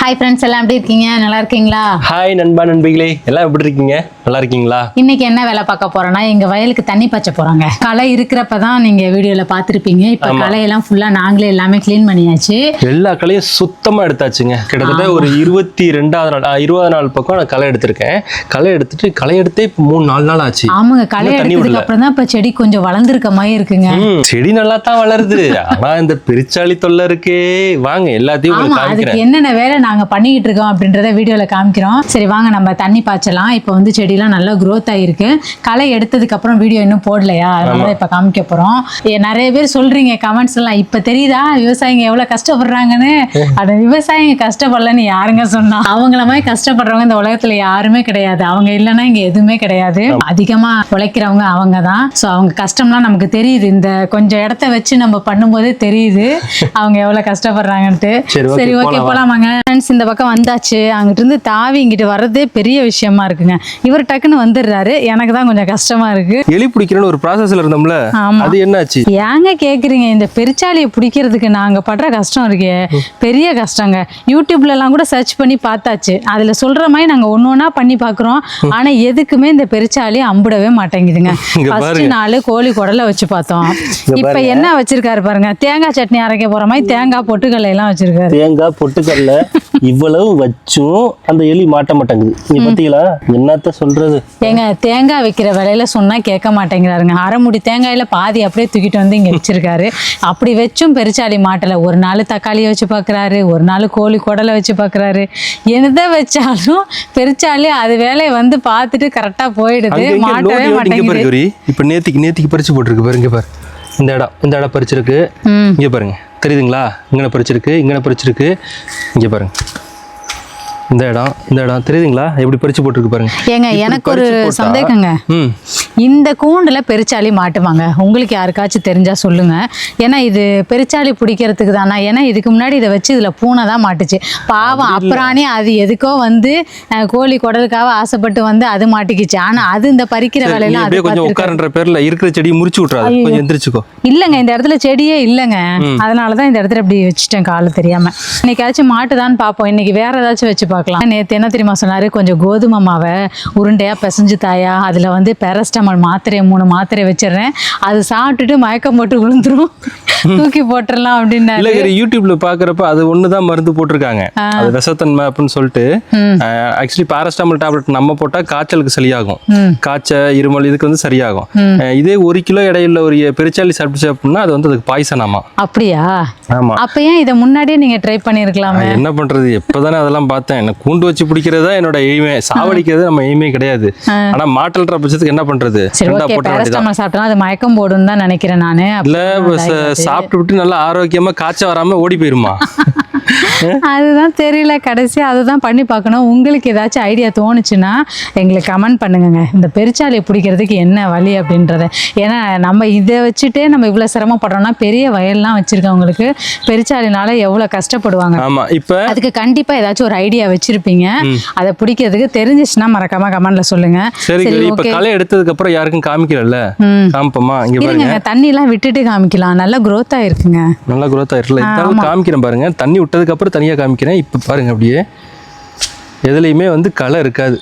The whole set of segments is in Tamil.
ஹாய் ஃப்ரெண்ட்ஸ் எல்லாம் எப்படி இருக்கீங்க? நல்லா இருக்கீங்களா? ஹாய் நண்பா நண்பிகளே. எல்லாம் எப்படி இருக்கீங்க? நல்லா இருக்கீங்களா? இன்னைக்கு என்ன வேலை பார்க்க போறோம்னா எங்க வயலுக்கு தண்ணி பாய்ச்ச போறாங்க. களை இருக்கிறப்ப தான் நீங்க வீடியோல பார்த்திருப்பீங்க. இப்ப களையெல்லாம் ஃபுல்லா நாங்களே எல்லாமே க்ளீன் பண்ணியாச்சு. எல்லா களையும் சுத்தமா எடுத்தாச்சுங்க. கிட்டத்தட்ட ஒரு இருபத்தி ரெண்டாவது நாள் இருபது நாள் பக்கம் நான் களை எடுத்திருக்கேன். களை எடுத்துட்டு களை எடுத்தே இப்போ மூணு நாலு நாள் ஆச்சு. ஆமாங்க களை எடுத்ததுக்கு. அப்புறம் தான் இப்ப செடி கொஞ்சம் வளர்ந்துருக்க மாதிரி இருக்குங்க. செடி நல்லா தான் வளருது. ஆனா இந்த பெருச்சாளி தொல்லை இருக்கே. வாங்க எல்லாத்தையும் என்னென்ன வேலை? நாங்க பண்ணிக்கிட்டு இருக்கோம் அப்படின்றத வீடியோல காமிக்கிறோம். சரி வாங்க நம்ம தண்ணி பாய்ச்சலாம். இப்போ வந்து செடியெல்லாம் நல்லா growth ஆயிருக்கு. களை எடுத்ததுக்கு அப்புறம் வீடியோ இன்னும் போடலையா? அதனால தான் இப்போ காமிக்க போறோம். ஏ, நிறைய பேர் சொல்றீங்க கமெண்ட்ஸ் எல்லாம் இப்ப தெரியுதா? விவசாயிங்க எவ்வளவு கஷ்டப்படுறாங்கன்னு. அது விவசாயிங்க கஷ்டப்படலன்னு யாருங்க சொன்னா? அவங்கள மாதிரி கஷ்டப்படுறவங்க இந்த உலகத்துல யாருமே கிடையாது. அவங்க இல்லைன்னா இங்க எதுவுமே கிடையாது. அதிகமா உழைக்கிறவங்க அவங்க தான். ஸோ அவங்க கஷ்டம்லாம் நமக்கு தெரியுது. இந்த கொஞ்சம் இடத்த வச்சு நம்ம பண்ணும்போதே தெரியுது. அவங்க எவ்வளவு கஷ்டப்படுறாங்கன்ட்டு. சரி, ஓகே. போலாமாங்க. ஃப்ரெண்ட்ஸ் இந்த பக்கம் வந்தாச்சு. அங்கிட்டு இருந்து தாவி இங்கிட்டு வர்றதே பெரிய விஷயமா இருக்குங்க. இவர் டக்குன்னு வந்துடுறாரு. எனக்கு தான் கொஞ்சம் கஷ்டமா இருக்கு. எலி பிடிக்கிறேன்னு ஒரு ப்ராசஸ்ல இருந்தோம்ல? ஆமா. அது என்னாச்சு? ஏங்க கேக்குறீங்க? இந்த பெருச்சாலியை பிடிக்கிறதுக்கு நாங்க படுற கஷ்டம் இருக்கே. பெரிய கஷ்டங்க. யூடியூப்ல எல்லாம் கூட சர்ச் பண்ணி பார்த்தாச்சு. அதுல சொல்ற மாதிரி நாங்க ஒண்ணு ஒண்ணா பண்ணி பார்க்குறோம். ஆனா எதுக்குமே இந்த பெருச்சாலி அம்பிடவே மாட்டேங்குதுங்க. ஃபர்ஸ்ட். நாள் கோழி குடலை வச்சு பார்த்தோம். இப்ப என்ன வச்சிருக்காரு பாருங்க. தேங்காய் சட்னி அரைக்க போற மாதிரி தேங்காய் பொட்டுக்கல்லை எல்லாம் வச்சிருக்காரு. தேங்காய் பொட்டுக்கடல. இவ்வளவு வச்சும் அந்த எலி மாட்ட மாட்டேங்குது. நீங்க பாத்தீங்களா என்னத்த சொல்றது? ஏங்க தேங்காய் வைக்கிற விலையில சொன்னா கேட்க மாட்டேங்கிறாருங்க. அரை முடி தேங்காயில பாதி அப்படியே தூக்கிட்டு வந்து இங்க வச்சிருக்காரு. அப்படி வச்சும் பெருச்சாளி மாட்டல. ஒரு நாள் தக்காளியை வச்சு பார்க்கறாரு ஒரு நாள் கோழி குடலை வச்சு பார்க்கறாரு எதை வச்சாலும் பெருச்சாளி அது வேலையை வந்து பார்த்துட்டு கரெக்டா போயிடுது. மாட்டவே மாட்டேங்குது. இப்ப நேத்திக்கு நேத்திக்கு பறிச்சு போட்டிருக்கு பாரு இங்க பாரு. இந்த இடம் இந்த இடம் பறிச்சிருக்கு. ம். இங்க பாருங்க. தெரியுதுங்களா? இங்கே பறிச்சிருக்கு இங்கே பறிச்சிருக்கு இங்கே பாருங்கள் இந்த இடம் இந்த இடம். தெரியுதுங்களா? எப்படி பறிச்சு போட்டிருக்கு பாருங்க. ஏங்க எனக்கு ஒரு சந்தேகங்க. இந்த கூண்டுல பெருச்சாளி மாட்டுவாங்க. உங்களுக்கு யாருக்காச்சும் தெரிஞ்சா சொல்லுங்க. ஏன்னா இது பெருச்சாளி பிடிக்கிறதுக்கு தானா? ஏன்னா இதுக்கு முன்னாடி இதை வச்சு இதுல பூனை தான் மாட்டுச்சு. பாவம் அப்புறானே அது எதுக்கோ வந்து அஹ், கோழி குடலுக்காக ஆசைப்பட்டு வந்து அது மாட்டிக்கிச்சு. ஆனா அது இந்த பறிக்கிற வேலையெல்லாம் அது அப்படியே கொஞ்சம் பார்த்துருக்காது. உட்காரன்ற பேர்ல இருக்கிற செடியை முறிச்சு விட்றாது கொஞ்சம் எந்திரிச்சுக்கோ. இல்லைங்க இந்த இடத்துல செடியே இல்லைங்க. அதனால தான் இந்த இடத்துல இப்படி வச்சுட்டேன் காலை தெரியாம. இன்னைக்காச்சும் மாட்டுதான்னு பார்ப்போம். இன்னைக்கு வேற ஏதாச்சும் வச்சு பார்க்கலாம் நேற்று என்ன தெரியுமா சொன்னாரு? கொஞ்சம் கோதுமை மாவை உருண்டையா பிசைஞ்சு தாயா அதுல வந்து பெரஸ்டமால் மாத்திரையை மூணு மாத்திரை வச்சிடுறேன். அது சாப்பிட்டுட்டு மயக்கம் போட்டு விழுந்துரும். தூக்கி போட்டுடலாம் அப்படின்னாரு. இல்ல யூடியூப்ல பாக்குறப்ப அது ஒண்ணுதான் மருந்து போட்டிருக்காங்க. அது விஷத்தன்மை அப்படின்னு சொல்லிட்டு ஆக்சுவலி பாராஸ்டாமல் டேப்லெட் நம்ம போட்டா காய்ச்சலுக்கு சரியாகும். காய்ச்சல் இருமல் இதுக்கு வந்து சரியாகும். இதே ஒரு கிலோ எடையுள்ள ஒரு பெருச்சாளி சாப்பிட்டுச்சு அப்படின்னா அது வந்து அதுக்கு பாய்சன் ஆமா. அப்படியா? ஆமா. அப்ப ஏன் இதை முன்னாடியே நீங்க ட்ரை பண்ணியிருக்கலாமே நான் என்ன பண்றது? எப்பதானே அதெல்லாம் பார்த்தேன். என்ன கூண்டு வச்சு பிடிக்கிறதா என்னோட எய்மே. சாவடிக்கிறது நம்ம எய்மே கிடையாது. ஆனா மாட்டல்ற பட்சத்துக்கு என்ன பண்றது? சாப்பிட்டா அது மயக்கம் போடுன்னு தான் நினைக்கிறேன் நானு. இல்ல சாப்பிட்டு விட்டு நல்லா ஆரோக்கியமா காய்ச்சல் வராம ஓடி போயிருமா? அதுதான் தெரியல கடைசி அதுதான் பண்ணி பார்க்கணும். உங்களுக்கு ஏதாச்சும் ஐடியா தோணுச்சுன்னா எங்களுக்கு கமெண்ட் பண்ணுங்கங்க. இந்த பெருச்சாலியை பிடிக்கிறதுக்கு என்ன வழி அப்படின்றத. ஏன்னா நம்ம இதை வச்சுட்டே நம்ம இவ்வளோ சிரமப்படுறோம்னா பெரிய வயல்லாம் வச்சிருக்கவங்களுக்கு பெருச்சாலினால எவ்வளோ கஷ்டப்படுவாங்க. ஆமா இப்ப அதுக்கு கண்டிப்பா ஏதாச்சும் ஒரு ஐடியா வச்சிருப்பீங்க. அதை பிடிக்கிறதுக்கு தெரிஞ்சிச்சுன்னா மறக்காம கமெண்ட்ல சொல்லுங்க. சரி இப்ப களை எடுத்ததுக்கு அப்புறம் யாருக்கும் காமிக்கல ம். காமிப்போமா? இங்க பாருங்க. இருங்க தண்ணிலாம் விட்டுட்டு காமிக்கலாம். நல்லா growth ஆயிருக்குங்க நல்லா growth ஆயிருக்குல்ல இருந்தாலும் காமிக்கிறேன் பாருங்க. தண்ணி விட்டதுக்கு அப்புறம் தனியா காமிக்கிறேன். இப்ப பாருங்க அப்படியே. எதுலேயுமே வந்து களை இருக்காது.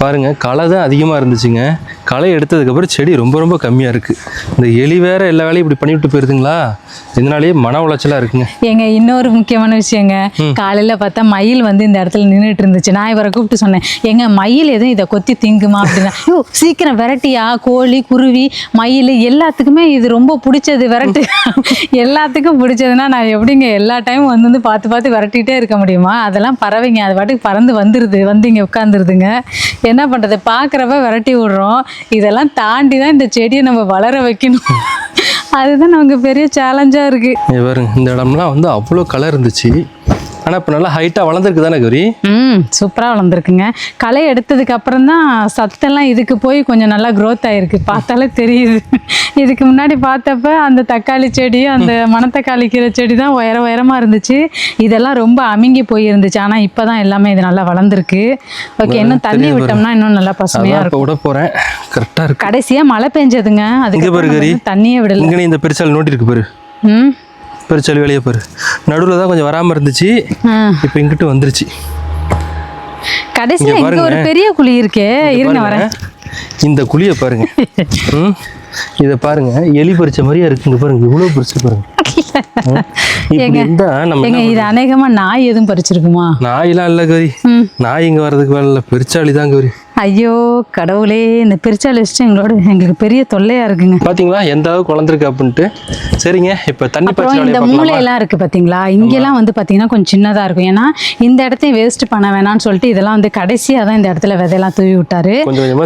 பாருங்க களை தான் அதிகமா இருந்துச்சுங்க. களை எடுத்ததுக்கு அப்புறம் செடி ரொம்ப ரொம்ப கம்மியா இருக்கு. இந்த எலி வேற எல்லா வேலையும் இப்படி பண்ணிவிட்டு போயிருதுங்களா? இதனாலேயே மன உளைச்சலா இருக்குங்க. ஏங்க இன்னொரு முக்கியமான விஷயங்க. காலையில பார்த்தா மயில் வந்து இந்த இடத்துல நின்றுட்டு இருந்துச்சு. நான் இவரை கூப்பிட்டு சொன்னேன் எங்க மயில் எதுவும் இதை கொத்தி திங்குமா? அப்படின்னா ஐயோ சீக்கிரம் விரட்டியா கோழி குருவி மயில் எல்லாத்துக்குமே இது ரொம்ப பிடிச்சது விரட்டு. எல்லாத்துக்கும் பிடிச்சதுன்னா நான் எப்படிங்க எல்லா டைமும் வந்து வந்து பார்த்து பார்த்து விரட்டிகிட்டே இருக்க முடியுமா? அதெல்லாம் பறவைங்க அது பாட்டுக்கு பறந்து வந்துருது வந்து இங்கே உட்காந்துருதுங்க என்ன பண்ணுறது பார்க்குறப்ப விரட்டி விடுறோம். இதெல்லாம் தாண்டி தான் இந்த செடியை நம்ம வளர வைக்கணும். அதுதான் நமக்கு பெரிய சேலஞ்சாக இருக்குது பாருங்க இந்த இடம்லாம் வந்து அவ்வளோ கலர் இருந்துச்சு. ஆனா இப்ப நல்லா ஹைட்டா வளர்ந்துருக்கு தானே கௌரி? ம் சூப்பராக வளர்ந்துருக்குங்க. களை எடுத்ததுக்கு அப்புறம் தான் சத்தெல்லாம் இதுக்கு போய் கொஞ்சம் நல்லா growth ஆயிருக்கு. பார்த்தாலே தெரியுது. இதுக்கு முன்னாடி பார்த்தப்ப அந்த தக்காளி செடி அந்த மணத்தக்காளி கீரை செடி தான் உயர உயரமாக இருந்துச்சு. இதெல்லாம் ரொம்ப அமுங்கி போயிருந்துச்சு. ஆனால் இப்போ தான் எல்லாமே இது நல்லா வளர்ந்துருக்கு. ஓகே இன்னும் தண்ணி விட்டோம்னா இன்னும் நல்லா பசுமையாக இருக்கும். விட போறேன். கரெக்டா இருக்கு. கடைசியாக மழை பெஞ்சதுங்க. அதுக்கு. தண்ணியே விடல. இந்த பெருசால் நோண்டி இருக்கு பாரு. ம். பெருச்சாளி வேலையை பாரு. நடுவில் தான் கொஞ்சம் வராமல் இருந்துச்சு. இப்போ இங்கிட்டு வந்துருச்சு. கடைசியா இங்க ஒரு. பெரிய குழி இருக்கே. இருங்க வரேன். இந்த குழியை பாருங்க. இதை பாருங்க. எலி பறிச்ச மாதிரியே இருக்குங்க பாருங்க. இவ்வளோ பறிச்சு பாருங்க. இது அநேகமா நாய் எதுவும் பறிச்சிருக்குமா? நாயெல்லாம் இல்லை கௌரி. நாய் இங்கே வர்றதுக்கு வேலை பெருச்சாளி தான் கௌரி ஐயோ கடவுளே இந்த பெருச்சாலி வச்சுட்டு எங்களோட எங்களுக்கு பெரிய தொல்லையா இருக்குங்க. பாத்தீங்களா? எந்த அளவுக்கு வளர்ந்துருக்கு அப்படின்ட்டு. சரிங்க இப்போ தண்ணி அப்புறம் இந்த மூளையெல்லாம் இருக்கு பாத்தீங்களா? இங்கெல்லாம் வந்து பாத்தீங்கன்னா கொஞ்சம் சின்னதா இருக்கும். ஏன்னா இந்த இடத்தையும் வேஸ்ட் பண்ண வேணாம்னு சொல்லிட்டு இதெல்லாம் வந்து கடைசியா தான் இந்த இடத்துல விதையெல்லாம் தூவி விட்டாரு. கொஞ்சம்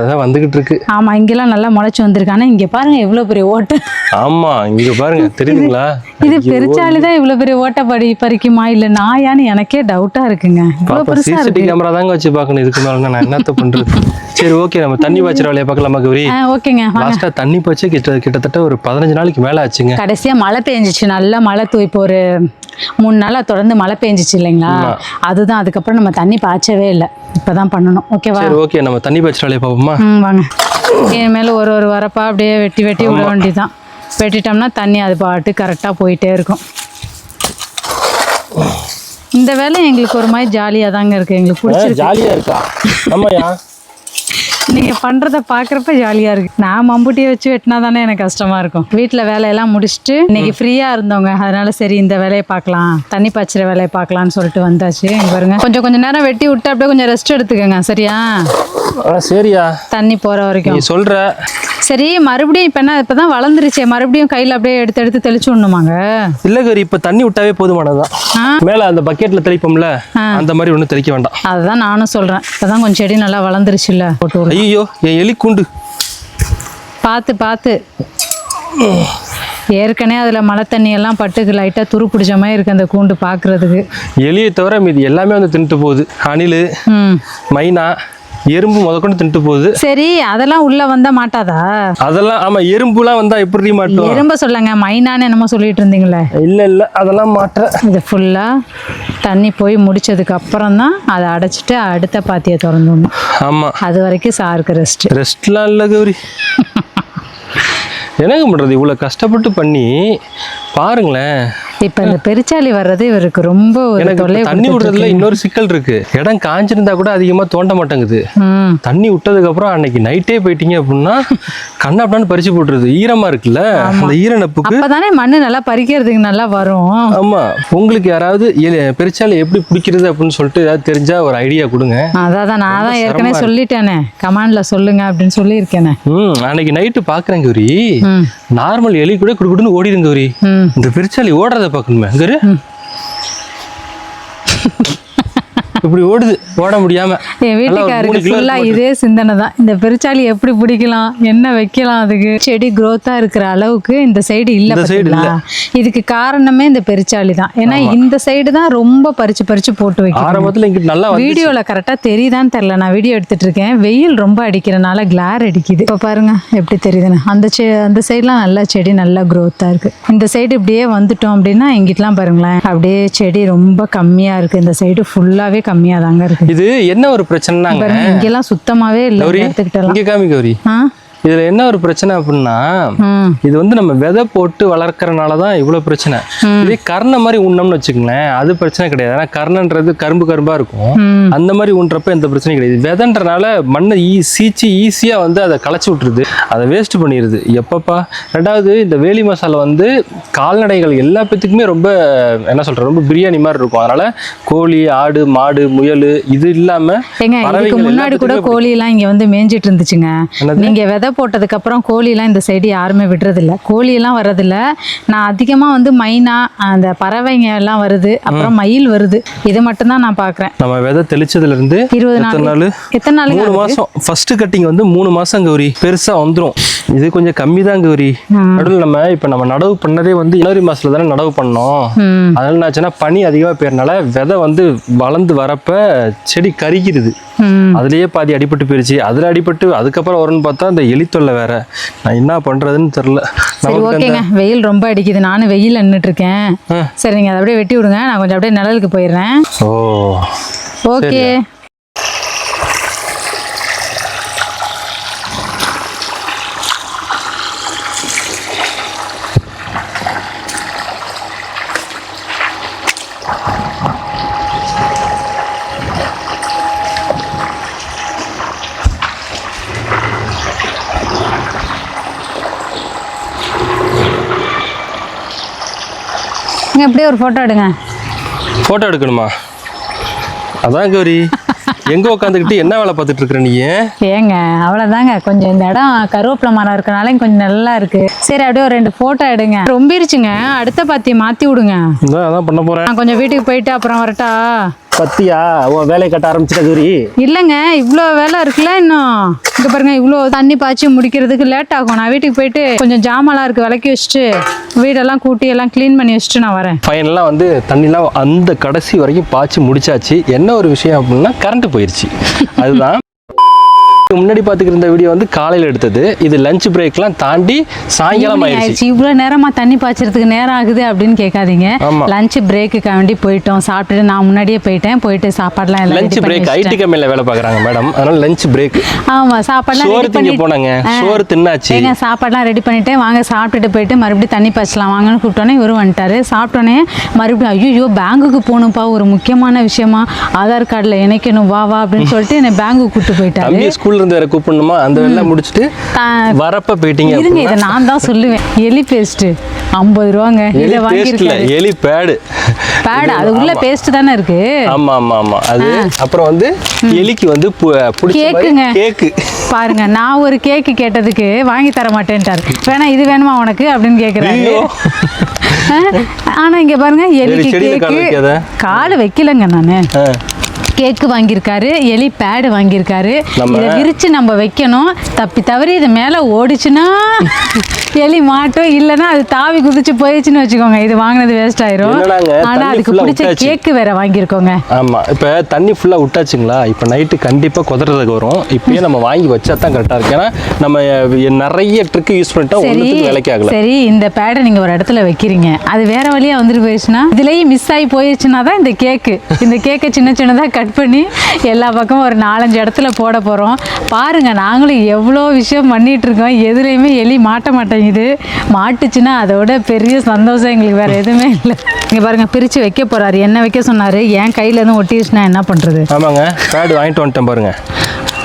அதான் வந்துகிட்டு இருக்கு. ஆமா இங்கெல்லாம் நல்லா முளைச்சு வந்திருக்கு. ஆனா இங்க பாருங்க எவ்வளவு பெரிய ஓட்டை. ஆமா இங்க பாருங்க தெரியுதுங்களா? இது பெருச்சாலி தான் இவ்வளவு பெரிய ஓட்டை படி பறிக்குமா? இல்ல நாயான்னு எனக்கே டவுட்டா இருக்குங்க. இவ்வளவு பெருசா இருக்கு. கேமரா தாங்க வச்சு பார்க்கணும். இதுக்கு மேலே நான் என்னத்த பண்றது. சரி ஓகே நம்ம தண்ணி பாய்ச்சற வேலையை பார்க்கலாமா கௌரி ஓகேங்க. லாஸ்டா தண்ணி பாய்ச்சி கிட்ட கிட்டத்தட்ட ஒரு பதினஞ்சு நாளைக்கு மேல ஆச்சுங்க. கடைசியா மழை பெஞ்சிச்சு. நல்லா மழை தூ இப்போ ஒரு மூணு நாளா தொடர்ந்து மழை பெஞ்சிச்சு இல்லைங்களா? அதுதான் அதுக்கப்புறம் நம்ம தண்ணி பாய்ச்சவே இல்லை. இப்பதான் பண்ணணும். ஓகேவா சரி ஓகே நம்ம தண்ணி பாய்ச்சற வேலையை பார்ப்போமா? ம் வாங்க. இனிமேல் ஒரு ஒரு வரப்பா அப்படியே வெட்டி வெட்டி விட வேண்டியதுதான் வெட்டிட்டோம்னா தண்ணி அது பாட்டு கரெக்டாக போயிட்டே இருக்கும். இந்த வேலை எங்களுக்கு ஒரு மாதிரி ஜாலியாக தாங்க இருக்கு. எங்களுக்கு பிடிச்சிருக்கு. ஜாலியா இருக்கா? ஆமாயா நீங்கள் பண்ணுறத பார்க்குறப்ப ஜாலியாக இருக்கு. நான் மம்புட்டியை வச்சு வெட்டினா தானே எனக்கு கஷ்டமாக இருக்கும். வீட்டில் வேலையெல்லாம் முடிச்சுட்டு இன்னைக்கு ஃப்ரீயாக இருந்தவங்க. அதனால சரி இந்த வேலையை பார்க்கலாம். தண்ணி பாய்ச்சிற வேலையை பார்க்கலாம்னு சொல்லிட்டு வந்தாச்சு. பாருங்க. கொஞ்சம் கொஞ்சம் நேரம் வெட்டி விட்டு அப்படியே கொஞ்சம் ரெஸ்ட் எடுத்துக்கோங்க. சரியா? சரியா. தண்ணி போகிற வரைக்கும். நீ சொல்ற. சரி மறுபடியும் இப்போ என்ன இப்போ தான் வளர்ந்துருச்சே. மறுபடியும் கையில் அப்படியே எடுத்து எடுத்து தெளிச்சு விடணுமாங்க? இல்ல கௌரி இப்ப தண்ணி விட்டாவே போதுமானதுதான். ஆ? மேல அந்த பக்கெட்ல தெளிப்போம்ல அந்த மாதிரி ஒன்றும் தெளிக்க வேண்டாம். அதுதான் நானும் சொல்கிறேன் இப்போ தான் கொஞ்சம் செடி நல்லா வளர்ந்துருச்சுல்ல போட்டு. ஐயோ என் எலி கூண்டு. பார்த்து பார்த்து. ஏற்கனவே அதில் மழை தண்ணி எல்லாம் பட்டுக்கு லைட்டாக துரு பிடிச்ச மாதிரி இருக்கு அந்த கூண்டு பார்க்குறதுக்கு எலியை தவிர மீதி எல்லாமே வந்து தின்ட்டு போகுது. அணில் மைனா எறும்பு முதற்கொண்டு தின்ட்டு போகுது. சரி அதெல்லாம் உள்ளே வந்தால் மாட்டாதா? அதெல்லாம் ஆமா எறும்புலாம் வந்தா எப்படி மாட்டோம் எறும்ப சொல்லுங்க மைனான்னு என்னமோ சொல்லிட்டு இருந்தீங்களே இல்ல இல்ல அதெல்லாம் மாட்டேன். இது ஃபுல்லாக தண்ணி போய் முடிச்சதுக்கு அப்புறம் தான் அதை அடைச்சிட்டு அடுத்த பாத்தியை திறந்துடணும். ஆமா. அது வரைக்கும் சாருக்கு ரெஸ்ட் ரெஸ்ட்லாம் இல்லை கௌரி. என்னங்க பண்றது? இவ்வளவு கஷ்டப்பட்டு பண்ணி பாருங்களேன். இப்போ இந்த பெருச்சாளி வர்றது இவருக்கு ரொம்ப ஒரு தொல்லை தண்ணி விடுறதுல இன்னொரு சிக்கல் இருக்கு. இடம் காஞ்சிருந்தா கூட அதிகமா தோண்ட மாட்டேங்குது. தண்ணி விட்டதுக்கு அப்புறம் அன்னைக்கு நைட்டே போயிட்டீங்க அப்படின்னா கண்ணாப்படான்னு பறிச்சு போட்டுருது. ஈரமா இருக்குல்ல? அந்த ஈரநப்புக்கு அப்பதானே மண்ணு நல்லா பறிக்கிறதுக்கு நல்லா வரும். ஆமா. உங்களுக்கு யாராவது பெருச்சாளி எப்படி பிடிக்கிறது அப்படின்னு சொல்லிட்டு ஏதாவது தெரிஞ்சா ஒரு ஐடியா கொடுங்க. அதான் நான் தான் ஏற்கனவே சொல்லிட்டேனே. கமாண்ட்ல சொல்லுங்க அப்படின்னு சொல்லியிருக்கேனே. ம். அன்னைக்கு நைட்டு பாக்குறேன் கௌரி. நார்மல் எலி கூட குடுக்குடுன்னு ஓடிடுங்க கௌரி. இந்த பெருச்சாளி ஓடுறத பார்க்கணுமே கரு இப்படி ஓடுது ஓட முடியாம. என் வீட்டுக்காருக்கு கிலோ ஃபுல்லா இதே சிந்தனை தான். இந்த பெருச்சாளி எப்படி பிடிக்கலாம் என்ன வைக்கலாம் அதுக்கு? செடி growth-ஆ இருக்கிற அளவுக்கு இந்த சைடு இல்ல பாத்தீங்களா? இதுக்கு காரணமே இந்த பெருச்சாளி தான். ஏன்னா இந்த சைடு தான் ரொம்ப பறிச்சு பறிச்சு போட்டு வைக்கும் ஆரம்பத்துல இங்கிட்டு நல்லா வந்து வீடியோல கரெக்டா தெரியுதான்னு தெரியல. நான் வீடியோ எடுத்துட்டு இருக்கேன். வெயில் ரொம்ப அடிக்கிறனால கிளார் அடிக்குது. இப்போ பாருங்க எப்படி தெரியுதுன்னு. அந்த செ அந்த சைட்லாம் நல்லா செடி நல்லா growth-ஆ இருக்கு. இந்த சைடு இப்படியே வந்துட்டோம் அப்படின்னா எங்கிட்டலாம் பாருங்களேன் அப்படியே செடி ரொம்ப கம்மியா இருக்கு. இந்த சைடு ஃபுல்லாவே கம்மியா தாங்க இருக்கு. இது என்ன ஒரு பிரச்சனைனாங்க? பாருங்க இங்கெல்லாம் சுத்தமாவே இல்லை கௌரி எடுத்துக்கிட்டலாம். இங்க காமி கௌரி. ஆ? இதுல என்ன ஒரு பிரச்சனை அப்படின்னா இது வந்து நம்ம விதை போட்டு வளர்க்கறனால தான் இவ்வளவு பிரச்சனை. இதே கர்ணை மாதிரி உண்ணோம்னு வச்சுக்கோங்களேன் அது பிரச்சனை கிடையாது. ஏன்னா கர்ணன்றது கரும்பு கரும்பா இருக்கும். அந்த மாதிரி உண்றப்ப எந்த பிரச்சனையும் கிடையாது. விதைன்றனால மண்ணை ஈ சீச்சு ஈஸியா வந்து அதை களைச்சி விட்டுருது. அதை வேஸ்ட் பண்ணிடுது எப்பப்பா? ரெண்டாவது இந்த வேலி மசாலா வந்து கால்நடைகள் எல்லா பேத்துக்குமே ரொம்ப என்ன சொல்ற ரொம்ப பிரியாணி மாதிரி இருக்கும். அதனால கோழி ஆடு மாடு முயல் இது இல்லாம முன்னாடி கூட கோழி எல்லாம் இங்க வந்து மேய்ஞ்சிட்டு இருந்துச்சுங்க? நீங்க விதை போட்டதுக்கு அப்புறம் கோழி எல்லாம் இந்த சைடு யாருமே விடுறதில்ல. கோழி எல்லாம் வர்றதில்ல. நான் அதிகமா வந்து மைனா அந்த பறவைங்க எல்லாம் வருது. அப்புறம் மயில் வருது. இது மட்டும் தான் நான் பாக்குறேன். நம்ம விதை தெளிச்சதுல இருந்து இருபது எத்தனை நாள்? நாள் எத்தனை நாளுங்க மூணு மாசம். ஃபர்ஸ்ட் கட்டிங் வந்து மூணு மாசம் கௌரி. பெருசா வந்துரும். இது கொஞ்சம் கம்மி தான் கௌரி. நடுவில் நம்ம இப்ப நம்ம நடவு பண்ணதே வந்து ஜனவரி மாசத்துல தானே நடவு பண்ணோம். அதனால என்னாச்சுன்னா பனி அதிகமா போயிருனால விதை வந்து வளர்ந்து வரப்ப செடி கருகிருது அதுலயே பாதி அடிபட்டு போயிருச்சு. அதுல அடிபட்டு அதுக்கப்புறம் வரும்னு பார்த்தா அந்த எலித்தொல்லை வேற. நான் என்ன பண்றதுன்னு தெரியல. சரி ஓகேங்க. வெயில் ரொம்ப அடிக்குது. நானும் வெயில் நின்றுட்டு இருக்கேன். சரி நீங்க அதை அப்படியே வெட்டி விடுங்க. நான் கொஞ்சம் அப்படியே நிழலுக்கு போயிடுறேன். Oh okay. இங்கே அப்படியே ஒரு ஃபோட்டோ எடுங்க. ஃபோட்டோ எடுக்கணுமா? அதான் கௌரி. எங்கே உட்காந்துக்கிட்டு என்ன வேலை பார்த்துட்டு இருக்கிற நீ? ஏங்க அவ்வளோதாங்க கொஞ்சம் இந்த இடம் கருவேப்பிலை மரம் இருக்கனால கொஞ்சம் நல்லா இருக்கு. சரி அப்படியே ஒரு ரெண்டு ஃபோட்டோ எடுங்க. ரொம்பிருச்சுங்க அடுத்த பாத்தி மாற்றி விடுங்க. அதான் பண்ண போகிறேன் நான் கொஞ்சம் வீட்டுக்கு போயிட்டு அப்புறம் வரட்டா? பத்தியா? உன் வேலையை கட்ட ஆரம்பிச்சிட்ட கௌரி. இல்லைங்க இவ்வளோ வேலை இருக்குல்ல இன்னும்? இங்கே பாருங்க இவ்வளோ தண்ணி பாய்ச்சி முடிக்கிறதுக்கு லேட் ஆகும். நான் வீட்டுக்கு போயிட்டு கொஞ்சம் ஜாமான்லாம் இருக்கு விளக்கி வச்சுட்டு வீடெல்லாம் கூட்டி எல்லாம் க்ளீன் பண்ணி வச்சுட்டு நான் வரேன். ஃபைனலாக வந்து தண்ணிலாம் அந்த கடைசி வரைக்கும் பாய்ச்சி முடிச்சாச்சு. என்ன ஒரு விஷயம் அப்படின்னா கரண்ட் போயிடுச்சு அதுதான் முன்னாடி பார்த்துக்கிட்டு இருந்த வீடியோ வந்து காலையில் எடுத்தது. இது லஞ்ச் பிரேக்லாம் தாண்டி சாயங்காலம் ஆயிடுச்சு? இவ்வளோ நேரமா தண்ணி பாய்ச்சறதுக்கு நேரம் ஆகுது அப்படின்னு கேட்காதீங்க. லஞ்ச் பிரேக்குக்கு வேண்டி போயிட்டோம். சாப்பிட்டுட்டு நான் முன்னாடியே போயிட்டேன். போயிட்டு சாப்பாடுலாம் எல்லாம் லஞ்ச் பிரேக் ஐடி. கம்பெனியில் வேலை பார்க்குறாங்க மேடம் அதனால லஞ்ச் பிரேக் ஆமா சாப்பாடுலாம் சோறு ரெடி திங்க போனாங்க. சோறு தின்னாச்சு. ஏங்க சாப்பாடுலாம் ரெடி பண்ணிட்டு வாங்க சாப்பிட்டுட்டு போயிட்டு மறுபடியும் தண்ணி பாய்ச்சலாம். வாங்கன்னு கூப்பிட்டோன்னே இவரும் வந்துட்டாரு. சாப்பிட்டோன்னே மறுபடியும் ஐயோ பேங்குக்கு போகணும்ப்பா. ஒரு முக்கியமான விஷயமா. ஆதார் கார்டில் இணைக்கணும் வா வா அப்படின்னு சொல்லிட்டு என்னை பேங்குக்கு கூப்பிட்டு போயிட்டாரு. ஸ்கூல்ல இருந்து வேற கூப்பிடணுமா? அந்த வேலை முடிச்சுட்டு வரப்ப போயிட்டீங்க இருங்க இதை நான் தான் சொல்லுவேன். எலி பேஸ்ட் ஐம்பது ரூபாங்க. எலி இதை பேஸ்ட்ல வாங்கியிருக்காரு எலி பேடு பேட் அது உள்ள பேஸ்ட் தானே இருக்கு? ஆமா ஆமா ஆமா. அது அப்புறம் வந்து எலிக்கு வந்து கேக்குங்க. கேக்கு பாருங்க நான் ஒரு கேக்கு கேட்டதுக்கு வாங்கி தர மாட்டேன்ட்டாரு. வேணா இது வேணுமா உனக்கு அப்படின்னு கேக்குறாரு. ஆனா இங்க பாருங்க எலிக்கு கேக்கு. கால் வைக்கலங்க நானு. கேக்கு வாங்கியிருக்காரு எலி பேடு வாங்கியிருக்காரு. இதை விரிச்சு நம்ம வைக்கணும். தப்பி தவறி இது மேல ஓடிச்சுன்னா எலி மாட்டும் இல்லைன்னா அது தாவி குதிச்சு போயிடுச்சுன்னு வச்சுக்கோங்க. இது வாங்கினது வேஸ்ட் ஆயிரும். என்னடாங்க, ஆனா தண்ணி அதுக்கு பிடிச்ச. கேக்கு வேற வாங்கியிருக்கோங்க. ஆமா. இப்ப தண்ணி ஃபுல்லா விட்டாச்சுங்களா? இப்ப நைட்டு கண்டிப்பா குதிரதுக்கு வரும். இப்பயே நம்ம வாங்கி வச்சா தான் கரெக்டா இருக்கு ஏன்னா நம்ம நிறைய ட்ரிக் யூஸ் பண்ணிட்டோம் சரி ஒன்றுத்துக்கு வேலைக்கு ஆகல. சரி இந்த பேடை நீங்க ஒரு இடத்துல வைக்கிறீங்க. அது வேற வழியா வந்துட்டு போயிடுச்சுன்னா இதுலயும் மிஸ் ஆகி போயிடுச்சுன்னா தான் இந்த கேக்கு இந்த கேக்கை சின்ன சின்னதா கட் பண்ணி எல்லா பக்கமும் ஒரு நாலஞ்சு இடத்துல போட போறோம். பாருங்க நாங்களும் எவ்வளோ விஷயம் பண்ணிட்டு இருக்கோம். எதுலையுமே எலி மாட்ட மாட்டேங்குது. மாட்டுச்சுன்னா அதோட பெரிய சந்தோஷம் எங்களுக்கு வேற எதுவுமே இல்லை. இங்க பாருங்க பிரிச்சு வைக்க போறாரு. என்ன வைக்க சொன்னாரு? என் கையில எதுவும் ஒட்டிடுச்சுன்னா என்ன பண்றது? ஆமாங்க பேட் வாங்கிட்டு வந்துட்டேன் பாருங்க.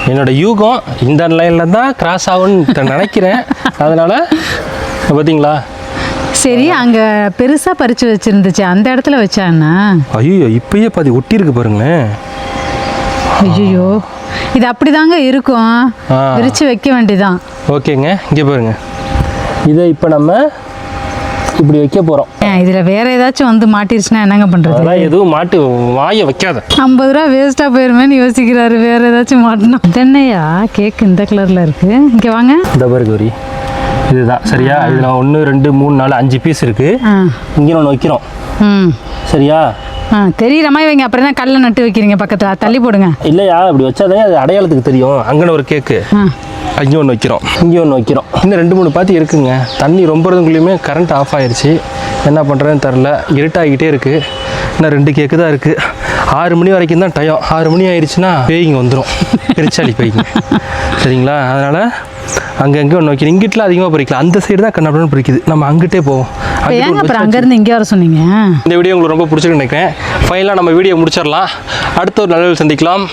என்னோட யூகம் இந்த லைனில் தான் கிராஸ் ஆகும்னு நினைக்கிறேன். அதனால பார்த்தீங்களா சரி அங்க பெருசா பறிச்சு வச்சிருந்துச்சு. அந்த இடத்துல வச்சான்னா ஐயோ இப்பயே பாதி ஒட்டியிருக்கு பாருங்களேன். ஐயோ இது அப்படிதாங்க இருக்கும். விரிச்சு வைக்க வேண்டியதான் ஓகேங்க இங்கே பாருங்க. இதை இப்போ நம்ம இப்படி வைக்க போகிறோம் இதுல வேற ஏதாச்சும் வந்து மாட்டிருச்சுன்னா என்னங்க பண்றது? அதெல்லாம் எதுவும் மாட்டு வாயை வைக்காத. ஐம்பது ரூபா வேஸ்டா போயிருமேன்னு யோசிக்கிறாரு வேற ஏதாச்சும் மாட்டணும். தென்னையா? கேக் இந்த கலர்ல இருக்கு. இங்க வாங்க. இந்த பாரு கௌரி. இதுதான். சரியா? இதில் ஒன்று ரெண்டு மூணு நாலு அஞ்சு பீஸ் இருக்கு. இங்கே ஒன்று வைக்கிறோம். சரியா? தெரியற மாதிரி வைங்க. அப்புறம் தான் கல்ல நட்டு வைக்கிறீங்க பக்கத்துல. தள்ளி போடுங்க. இல்லையா? இப்படி வச்சாதே அது அடையாளத்துக்கு தெரியும். அங்கன ஒரு கேக்கு அங்கே ஒன்று வைக்கிறோம். இங்கே ஒன்று வைக்கிறோம். இன்னும் ரெண்டு மூணு பாத்தி இருக்குங்க. தண்ணி ரொம்பறதுக்குள்ளேயுமே கரண்ட் ஆஃப் ஆயிருச்சு. என்ன பண்ணுறதுன்னு தெரில இருட்டாகிட்டே இருக்குது இன்னும் ரெண்டு கேக்கு தான் இருக்குது ஆறு மணி வரைக்கும் தான் டயம் ஆறு மணி ஆயிடுச்சுன்னா பேய்ங்க வந்துடும் பெருச்சாளி பேய்ங்க. சரிங்களா? அதனால் அங்கங்கே வைக்கிறோம் இங்கிட்டலாம் அதிகமாக பறிக்கலாம். அந்த சைடு தான் கண்ணாபுரம் பறிக்குது. நம்ம அங்கிட்டே போவோம். ஏங்க அப்புறம் வச்சு- அங்க இருந்து இங்க வர சொன்னீங்க? இந்த வீடியோ உங்களுக்கு ரொம்ப பிடிச்சிருக்கு நினைக்கிறேன். ஃபைனலாக நம்ம வீடியோ முடிச்சிடலாம். அடுத்த ஒரு நல்ல சந்திக்கலாம்.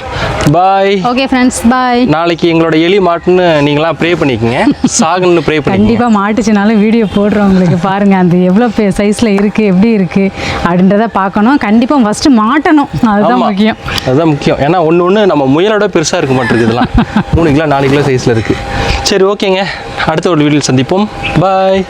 பாய் ஓகே ஃப்ரெண்ட்ஸ் பாய் நாளைக்கு எங்களோட எலி மாட்டுன்னு நீங்களாம் ப்ரே பண்ணிக்கோங்க. சாகுன்னு ப்ரே பண்ணிக்கோங்க. கண்டிப்பா மாட்டுச்சுனாலும் வீடியோ போடுறோம் உங்களுக்கு பாருங்க. அந்த எவ்வளோ சைஸ்ல இருக்கு எப்படி இருக்கு அப்படின்றத பார்க்கணும். கண்டிப்பா ஃபர்ஸ்ட் மாட்டணும். அதுதான். முக்கியம். அதுதான் முக்கியம். ஏன்னா ஒன்று ஒன்று நம்ம முயலோட பெருசாக இருக்க மாட்டேங்குது இதெல்லாம். மூணு கிலோ நாலு கிலோ சைஸில் இருக்குது சரி ஓகேங்க. அடுத்த ஒரு வீடியோவில் சந்திப்போம். பாய்